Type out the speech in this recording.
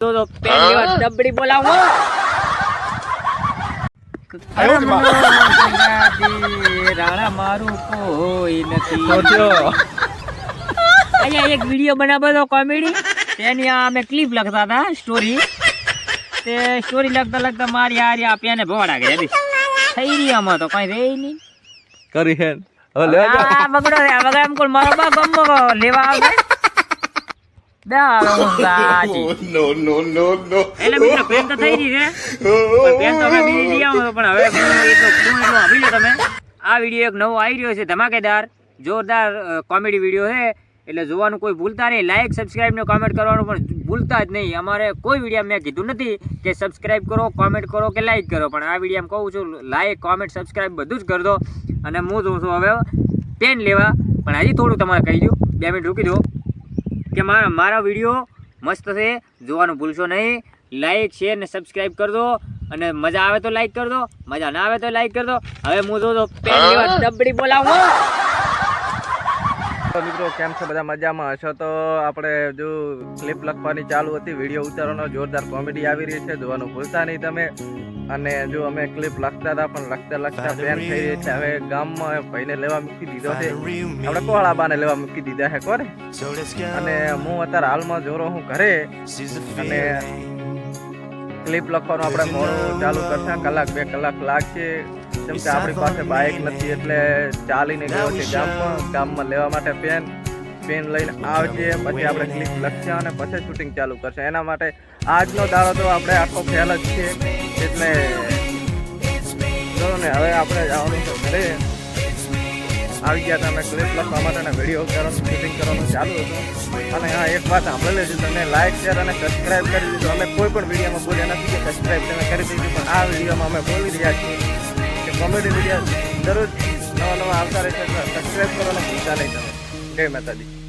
તો તો પેન લેવા ડબડી બોલાવો. રાણા મારું કોઈ નથી. અહીંયા એક વીડિયો બનાવ્યો હતો કોમેડી. તેની આ અમે ક્લિપ લખતા હતા સ્ટોરી તે સ્ટોરી લખતા લખતા મારી હારી આ પેને ભવાડા ગયા થઈ રહી આમાં તો કઈ રહી નહીં. કરી હે. હવે લેવા. બગડો રે એમ કોણ મારો બા ગમો લેવા આવે? no, no, no, no. એટલે મિત્રો પેન તો થઈ રહી છે પણ પેન તો અમે બીજી લઈ આવો પણ હવે એટલો તમે આ વીડિયો એક નવો આવી રહ્યો છે ધમાકેદાર જોરદાર કોમેડી વીડિયો છે એટલે જોવાનું કોઈ ભૂલતા નહીં લાઈક સબસ્ક્રાઇબ ને કોમેન્ટ કરવાનું પણ ભૂલતા જ નહીં અમારે કોઈ વીડિયો મેં કીધું નથી કે સબસ્ક્રાઈબ કરો કોમેન્ટ કરો કે લાઈક કરો પણ આ વીડિયો કહું છું લાઈક કોમેન્ટ સબસ્ક્રાઈબ બધું જ કરી દો અને હું જોઉં છું હવે પેન લેવા પણ હજી થોડું તમારે કહી દઉં બે મિનિટ રૂકી દો કે મારા મારા વીડિયો મસ્ત છે જોવાનું ભૂલશો નહીં. લાઈક શેર ને સબસ્ક્રાઇબ કરજો અને મજા આવે તો લાઈક કરજો મજા ના આવે તો લાઈક કરજો. હવે હું જો તો વાર ડબડી બોલાવો તો મિત્રો કેમ છો? બધા મજામાં હશો? તો આપણે જો ક્લિપ લખવાની ચાલુ હતી વીડિયો ઉતારવાનો જોરદાર કોમેડી આવી રહી છે જોવાનું ભૂલતા નહીં તમે. અને જો અમે ક્લિપ લખતા હતા પણ લખતા લખતા બેન થઈ રહી છે. હવે ગામમાં ભાઈને લેવા મૂકી દીધો છે. આપણે કોળા બાને લેવા મૂકી દીધા છે કોને અને હું અત્યારે હાલમાં જોરો હું ઘરે. અને ક્લિપ લખવાનું આપણે મોડું ચાલુ કરશે. કલાક બે કલાક લાગશે. કેમ કે આપણી પાસે બાઇક નથી એટલે ચાલીને ગયો છે ગામમાં ગામમાં લેવા માટે પેન પેન લઈને આવજે પછી આપણે ક્લિપ લખશે અને પછી શૂટિંગ ચાલુ કરશે. એના માટે આજનો દાડો તો આપણે આખો ફેલ જ છે. એટલે ચલો ને હવે આપણે જવાનું છે ઘરે. આવી ગયા તમે ક્લિપ લખવા માટે અને વીડિયો કરવાનું શૂટિંગ કરવાનું ચાલુ હતું. અને હા એક વાત સાંભળી લેજો તમે લાઈક શેર અને સબસ્ક્રાઇબ કરી દીધું. અમે કોઈ પણ વિડીયોમાં બોલ્યા નથી કે સબસ્ક્રાઇબ તમે કરી દીધું પણ આ વિડીયોમાં અમે બોલી રહ્યા છીએ. કોમેડી વીડિયો દરરોજ નવા નવા આવતા રહેશે સબસ્ક્રાઈબ કરવાનું ભૂલતા નહીં તમે. જય માતાજી.